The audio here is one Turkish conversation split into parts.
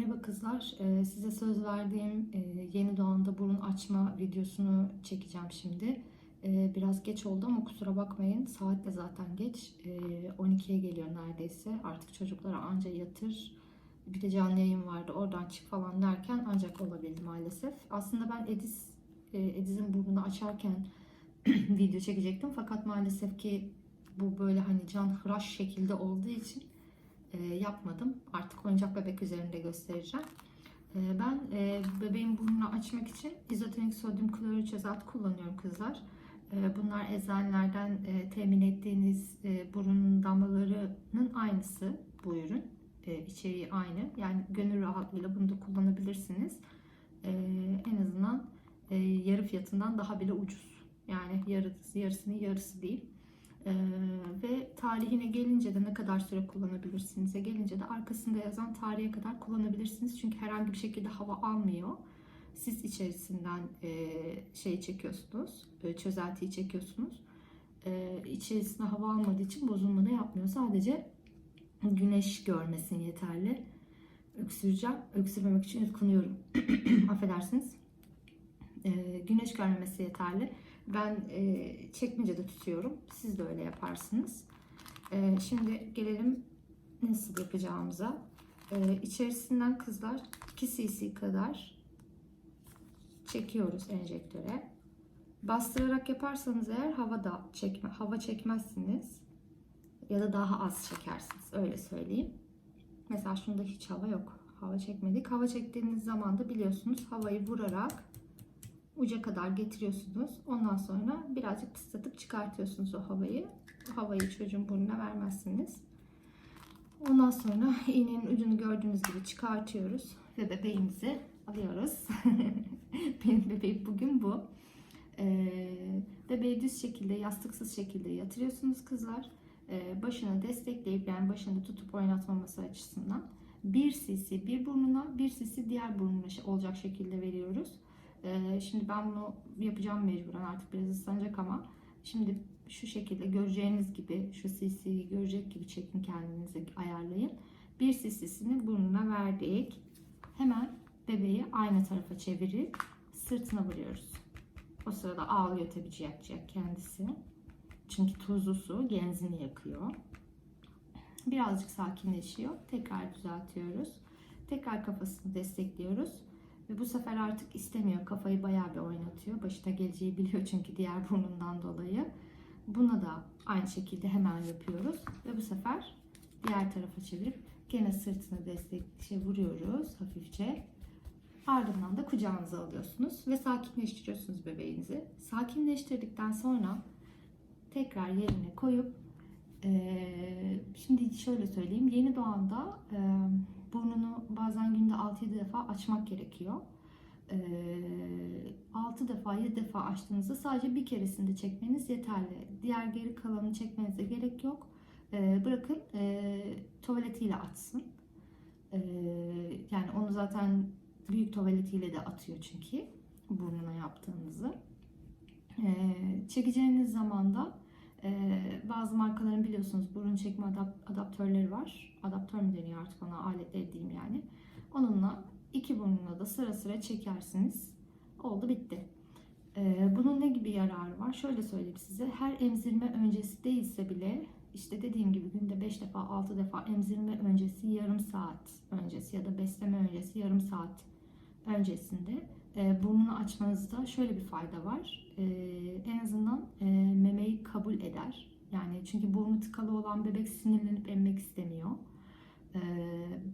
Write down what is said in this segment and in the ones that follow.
Merhaba kızlar. Ee, size söz verdiğim e, yeni doğanda burun açma videosunu çekeceğim şimdi. Ee, biraz geç oldu ama kusura bakmayın. Saat de zaten geç. Ee, 12'ye geliyor neredeyse. Artık çocuklara anca yatır. Bir de canlı yayın vardı. Oradan çık falan derken ancak olabildi maalesef. Aslında ben Ediz e, Ediz'in burnunu açarken video çekecektim. Fakat maalesef ki bu böyle hani can hıraş şekilde olduğu için yapmadım. Artık oyuncak bebek üzerinde göstereceğim. E, ben e, bebeğin burnunu açmak için izotonik sodyum klorür çözelti kullanıyorum kızlar. E, bunlar eczanelerden e, temin ettiğiniz e, burun damlalarının aynısı bu ürün. E, içeriği aynı. Yani gönül rahatlığıyla bunu da kullanabilirsiniz. E, en azından e, yarı fiyatından daha bile ucuz. Yani yarısı, yarısının yarısı değil. Ee, ve tarihine gelince de ne kadar süre kullanabilirsiniz gelince de arkasında yazan tarihe kadar kullanabilirsiniz. Çünkü herhangi bir şekilde hava almıyor. Siz içerisinden e, şey çekiyorsunuz, e, çözeltiyi çekiyorsunuz. E, içerisine hava almadığı için bozulma da yapmıyor. Sadece güneş görmesin yeterli. Öksüreceğim. Öksürmemek için yutkunuyorum. Affedersiniz. E, güneş görmemesi yeterli. Ben e, çekmecede tutuyorum. Siz de öyle yaparsınız. E, şimdi gelelim nasıl yapacağımıza. E, içerisinden kızlar 2 cc kadar çekiyoruz enjektöre. Bastırarak yaparsanız eğer hava da çekme, hava çekmezsiniz. Ya da daha az çekersiniz. Öyle söyleyeyim. Mesela şunda hiç hava yok. Hava çekmedik. Hava çektiğiniz zaman da biliyorsunuz havayı vurarak uca kadar getiriyorsunuz. Ondan sonra birazcık ıslatıp çıkartıyorsunuz o havayı. O havayı çocuğun burnuna vermezsiniz. Ondan sonra iğnenin ucunu gördüğünüz gibi çıkartıyoruz ve bebeğimizi alıyoruz. Benim bebeğim bugün bu. Ee, bebeği düz şekilde, yastıksız şekilde yatırıyorsunuz kızlar. Ee, başını destekleyip yani başını tutup oynatmaması açısından 1 cc bir burnuna, 1 cc diğer burnuna olacak şekilde veriyoruz. Ee, şimdi ben bunu yapacağım mecburen artık biraz ıslanacak ama şimdi şu şekilde göreceğiniz gibi şu cc'yi görecek gibi çekin kendinize ayarlayın. Bir cc'sini burnuna verdik. Hemen bebeği aynı tarafa çevirip sırtına vuruyoruz. O sırada ağlıyor tabii ciyak ciyak kendisi. Çünkü tuzlu su genzini yakıyor. Birazcık sakinleşiyor. Tekrar düzeltiyoruz. Tekrar kafasını destekliyoruz. Ve bu sefer artık istemiyor. Kafayı bayağı bir oynatıyor. Başına geleceği biliyor çünkü diğer burnundan dolayı. Buna da aynı şekilde hemen yapıyoruz. Ve bu sefer diğer tarafa çevirip gene sırtını destek şey vuruyoruz hafifçe. Ardından da kucağınıza alıyorsunuz ve sakinleştiriyorsunuz bebeğinizi. Sakinleştirdikten sonra tekrar yerine koyup e, şimdi şöyle söyleyeyim. Yeni doğanda e, burnunu bazen günde 6-7 defa açmak gerekiyor. Ee, 6 defa 7 defa açtığınızda sadece bir keresinde çekmeniz yeterli. Diğer geri kalanını çekmenize gerek yok. Ee, bırakın e, tuvaletiyle açsın. Ee, yani onu zaten büyük tuvaletiyle de atıyor çünkü burnuna yaptığınızı. Ee, çekeceğiniz zaman da ee, bazı markaların biliyorsunuz burun çekme adap- adaptörleri var. Adaptör mü deniyor artık ona aletleri diyeyim yani. Onunla iki burnuna da sıra sıra çekersiniz. Oldu bitti. Ee, bunun ne gibi yararı var? Şöyle söyleyeyim size. Her emzirme öncesi değilse bile işte dediğim gibi günde 5 defa 6 defa emzirme öncesi yarım saat öncesi ya da besleme öncesi yarım saat öncesinde e, burnunu açmanızda şöyle bir fayda var. E, en azından memeyi kabul eder. Yani çünkü burnu tıkalı olan bebek sinirlenip emmek istemiyor. E,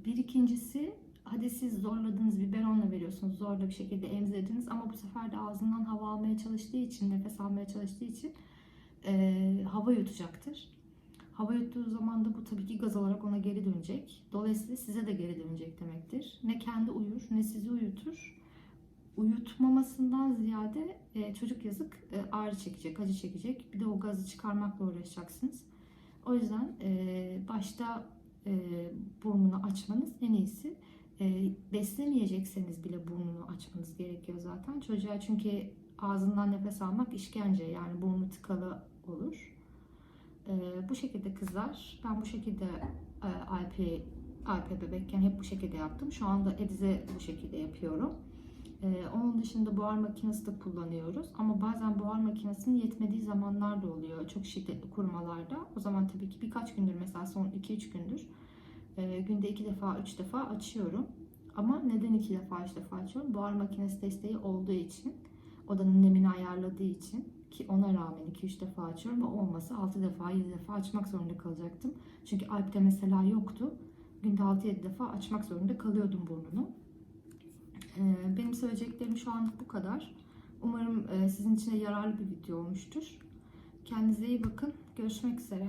bir ikincisi hadi siz zorladınız biberonla veriyorsunuz zorla bir şekilde emzirdiniz ama bu sefer de ağzından hava almaya çalıştığı için nefes almaya çalıştığı için e, hava yutacaktır. Hava yuttuğu zaman da bu tabii ki gaz olarak ona geri dönecek. Dolayısıyla size de geri dönecek demektir. Ne kendi uyur ne sizi uyutur uyutmamasından ziyade e, çocuk yazık e, ağrı çekecek, acı çekecek. Bir de o gazı çıkarmakla uğraşacaksınız. O yüzden e, başta e, burnunu açmanız en iyisi. E, beslemeyecekseniz bile burnunu açmanız gerekiyor zaten. Çocuğa çünkü ağzından nefes almak işkence yani burnu tıkalı olur. E, bu şekilde kızlar ben bu şekilde e, Alp'i Alp'e bebekken hep bu şekilde yaptım. Şu anda Ediz'e bu şekilde yapıyorum. Ee, onun dışında buhar makinesi de kullanıyoruz. Ama bazen buhar makinesinin yetmediği zamanlar da oluyor. Çok şiddetli kurumalarda. O zaman tabii ki birkaç gündür mesela son 2-3 gündür e, günde 2 defa 3 defa açıyorum. Ama neden 2 defa 3 defa açıyorum? Buhar makinesi desteği olduğu için. Odanın nemini ayarladığı için. Ki ona rağmen 2-3 defa açıyorum. Ve olmasa 6 defa 7 defa açmak zorunda kalacaktım. Çünkü Alp'te mesela yoktu. Günde 6-7 defa açmak zorunda kalıyordum burnunu. Söyleyeceklerim şu anlık bu kadar. Umarım e, sizin için yararlı bir video olmuştur. Kendinize iyi bakın. Görüşmek üzere.